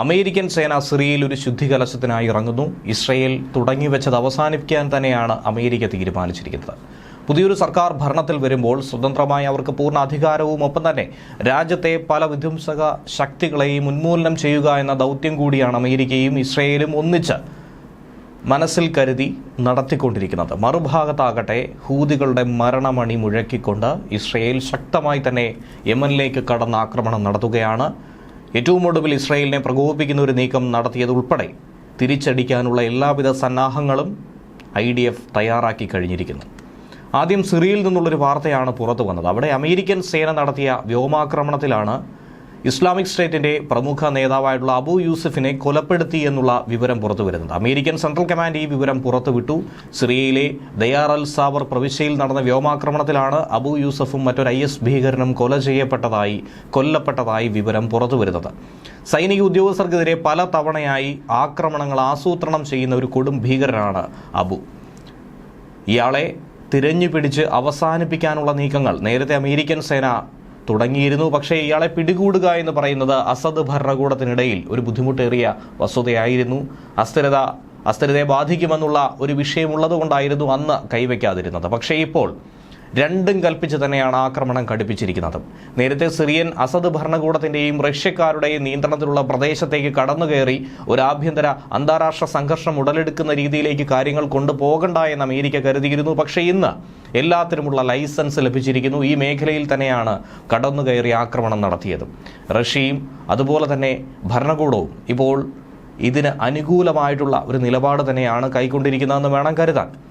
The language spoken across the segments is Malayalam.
അമേരിക്കൻ സേന സിറിയയിൽ ഒരു ശുദ്ധികലശത്തിനായി ഇറങ്ങുന്നു. ഇസ്രയേൽ തുടങ്ങിവെച്ചത് അവസാനിപ്പിക്കാൻ തന്നെയാണ് അമേരിക്ക തീരുമാനിച്ചിരിക്കുന്നത്. പുതിയൊരു സർക്കാർ ഭരണത്തിൽ വരുമ്പോൾ സ്വതന്ത്രമായി അവർക്ക് പൂർണ അധികാരവും ഒപ്പം തന്നെ രാജ്യത്തെ പല വിധ്വംസക ശക്തികളെയും ഉന്മൂലനം ചെയ്യുക എന്ന ദൗത്യം കൂടിയാണ് അമേരിക്കയും ഇസ്രയേലും ഒന്നിച്ച് മനസ്സിൽ കരുതി നടത്തിക്കൊണ്ടിരിക്കുന്നത്. മറുഭാഗത്താകട്ടെ ഹൂതികളുടെ മരണമണി മുഴക്കിക്കൊണ്ട് ഇസ്രയേൽ ശക്തമായി തന്നെ യമനിലേക്ക് കടന്ന് ആക്രമണം നടത്തുകയാണ്. ഏറ്റവും ഒടുവിൽ ഇസ്രയേലിനെ പ്രകോപിപ്പിക്കുന്ന ഒരു നീക്കം നടത്തിയതുൾപ്പെടെ തിരിച്ചടിക്കാനുള്ള എല്ലാവിധ സന്നാഹങ്ങളും ഐ ഡി എഫ് തയ്യാറാക്കി കഴിഞ്ഞിരിക്കുന്നു. ആദ്യം സിറിയയിൽ നിന്നുള്ളൊരു വാർത്തയാണ് പുറത്തു വന്നത്. അവിടെ അമേരിക്കൻ സേന നടത്തിയ വ്യോമാക്രമണത്തിലാണ് ഇസ്ലാമിക് സ്റ്റേറ്റിന്റെ പ്രമുഖ നേതാവായിട്ടുള്ള അബു യൂസഫിനെ കൊലപ്പെടുത്തി എന്നുള്ള വിവരം പുറത്തു അമേരിക്കൻ സെൻട്രൽ കമാൻഡ് ഈ വിവരം പുറത്തുവിട്ടു. സിറിയയിലെ ദയാർ അൽ സാവർ പ്രവിശ്യയിൽ നടന്ന വ്യോമാക്രമണത്തിലാണ് അബു യൂസഫും മറ്റൊരു ഐ എസ് ഭീകരനും കൊല ചെയ്യപ്പെട്ടതായി കൊല്ലപ്പെട്ടതായി വിവരം പുറത്തു വരുന്നത് സൈനിക ഉദ്യോഗസ്ഥർക്കെതിരെ പല തവണയായി ആക്രമണങ്ങൾ ആസൂത്രണം ചെയ്യുന്ന ഒരു കൊടും ഭീകരനാണ് അബു. ഇയാളെ തിരഞ്ഞു പിടിച്ച് അവസാനിപ്പിക്കാനുള്ള നീക്കങ്ങൾ നേരത്തെ അമേരിക്കൻ സേന തുടങ്ങിയിരുന്നു. പക്ഷേ ഇയാളെ പിടികൂടുക എന്ന് പറയുന്നത് അസദ് ഭരണകൂടത്തിനിടയിൽ ഒരു ബുദ്ധിമുട്ടേറിയ വസ്തുതയായിരുന്നു. അസ്ഥിരത അസ്ഥിരതയെ ബാധിക്കുമെന്നുള്ള ഒരു വിഷയമുള്ളതുകൊണ്ടായിരുന്നു അന്ന് കൈവയ്ക്കാതിരുന്നത്. പക്ഷേ ഇപ്പോൾ രണ്ടും കൽപ്പിച്ച് തന്നെയാണ് ആക്രമണം ഘടിപ്പിച്ചിരിക്കുന്നത്. നേരത്തെ സിറിയൻ അസദ് ഭരണകൂടത്തിന്റെയും റഷ്യക്കാരുടെയും നിയന്ത്രണത്തിലുള്ള പ്രദേശത്തേക്ക് കടന്നുകയറി ഒരു ആഭ്യന്തര അന്താരാഷ്ട്ര സംഘർഷം ഉടലെടുക്കുന്ന രീതിയിലേക്ക് കാര്യങ്ങൾ കൊണ്ടുപോകണ്ട എന്ന് അമേരിക്ക കരുതിയിരുന്നു. പക്ഷേ ഇന്ന് എല്ലാത്തിനുമുള്ള ലൈസൻസ് ലഭിച്ചിരിക്കുന്നു. ഈ മേഖലയിൽ തന്നെയാണ് കടന്നുകയറി ആക്രമണം നടത്തിയത്. റഷ്യയും അതുപോലെ തന്നെ ഭരണകൂടവും ഇപ്പോൾ ഇതിന് അനുകൂലമായിട്ടുള്ള ഒരു നിലപാട് തന്നെയാണ് കൈക്കൊണ്ടിരിക്കുന്നതെന്ന് വേണം കരുതാൻ.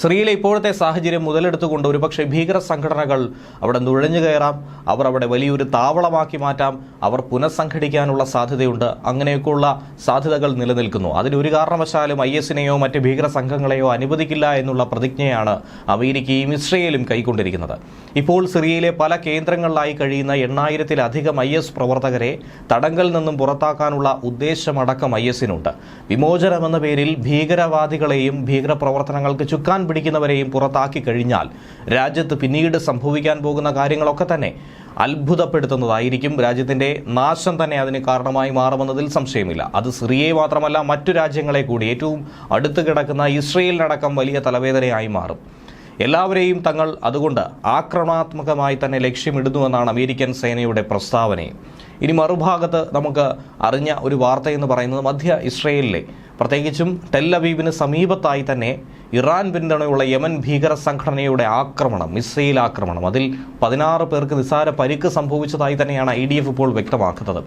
സിറിയയിലെ ഇപ്പോഴത്തെ സാഹചര്യം മുതലെടുത്തുകൊണ്ട് ഒരുപക്ഷെ ഭീകര സംഘടനകൾ അവിടെ നുഴഞ്ഞു കയറാം. അവർ അവിടെ വലിയൊരു താവളമാക്കി മാറ്റാം. അവർ പുനഃസംഘടിക്കാനുള്ള സാധ്യതയുണ്ട്. അങ്ങനെയൊക്കെയുള്ള സാധ്യതകൾ നിലനിൽക്കുന്നു. അതിനൊരു കാരണവശാലും ഐ എസിനെയോ മറ്റ് ഭീകര സംഘങ്ങളെയോ അനുവദിക്കില്ല എന്നുള്ള പ്രതിജ്ഞയാണ് അമേരിക്കയും ഇസ്രയേലും കൈക്കൊണ്ടിരിക്കുന്നത്. ഇപ്പോൾ സിറിയയിലെ പല കേന്ദ്രങ്ങളിലായി കഴിയുന്ന എണ്ണായിരത്തിലധികം ഐ എസ് പ്രവർത്തകരെ തടങ്കൽ നിന്നും പുറത്താക്കാനുള്ള ഉദ്ദേശമടക്കം ഐ എസിനുണ്ട്. വിമോചനമെന്ന പേരിൽ ഭീകരവാദികളെയും ഭീകരപ്രവർത്തനങ്ങൾക്ക് ചുക്കാൻ പിടിക്കുന്നവരെയും പുറത്താക്കി കഴിഞ്ഞാൽ രാജ്യത്ത് പിന്നീട് സംഭവിക്കാൻ പോകുന്ന കാര്യങ്ങളൊക്കെ തന്നെ അത്ഭുതപ്പെടുത്തുന്നതായിരിക്കും. രാജ്യത്തിന്റെ നാശം തന്നെ അതിന് കാരണമായി മാറുമെന്നതിൽ സംശയമില്ല. അത് സിറിയയെ മാത്രമല്ല മറ്റു രാജ്യങ്ങളെ കൂടി. ഏറ്റവും അടുത്ത് കിടക്കുന്ന ഇസ്രയേലിനടക്കം വലിയ തലവേദനയായി മാറും. എല്ലാവരെയും തങ്ങൾ അതുകൊണ്ട് ആക്രമണാത്മകമായി തന്നെ ലക്ഷ്യമിടുന്നുവെന്നാണ് അമേരിക്കൻ സേനയുടെ പ്രസ്താവന. ഇനി മറുഭാഗത്ത് നമുക്ക് അറിഞ്ഞ ഒരു വാർത്തയെന്ന് പറയുന്നത് മധ്യ ഇസ്രയേലിലെ. പ്രത്യേകിച്ചും ടെല്ലവീവിന് സമീപത്തായി തന്നെ ഇറാൻ പിന്തുണയുള്ള യമൻ ഭീകര സംഘടനയുടെ ആക്രമണം മിസൈൽ ആക്രമണം. അതിൽ പതിനാറ് പേർക്ക് നിസ്സാര പരിക്ക് സംഭവിച്ചതായി തന്നെയാണ് ഐ ഇപ്പോൾ വ്യക്തമാക്കുന്നത്.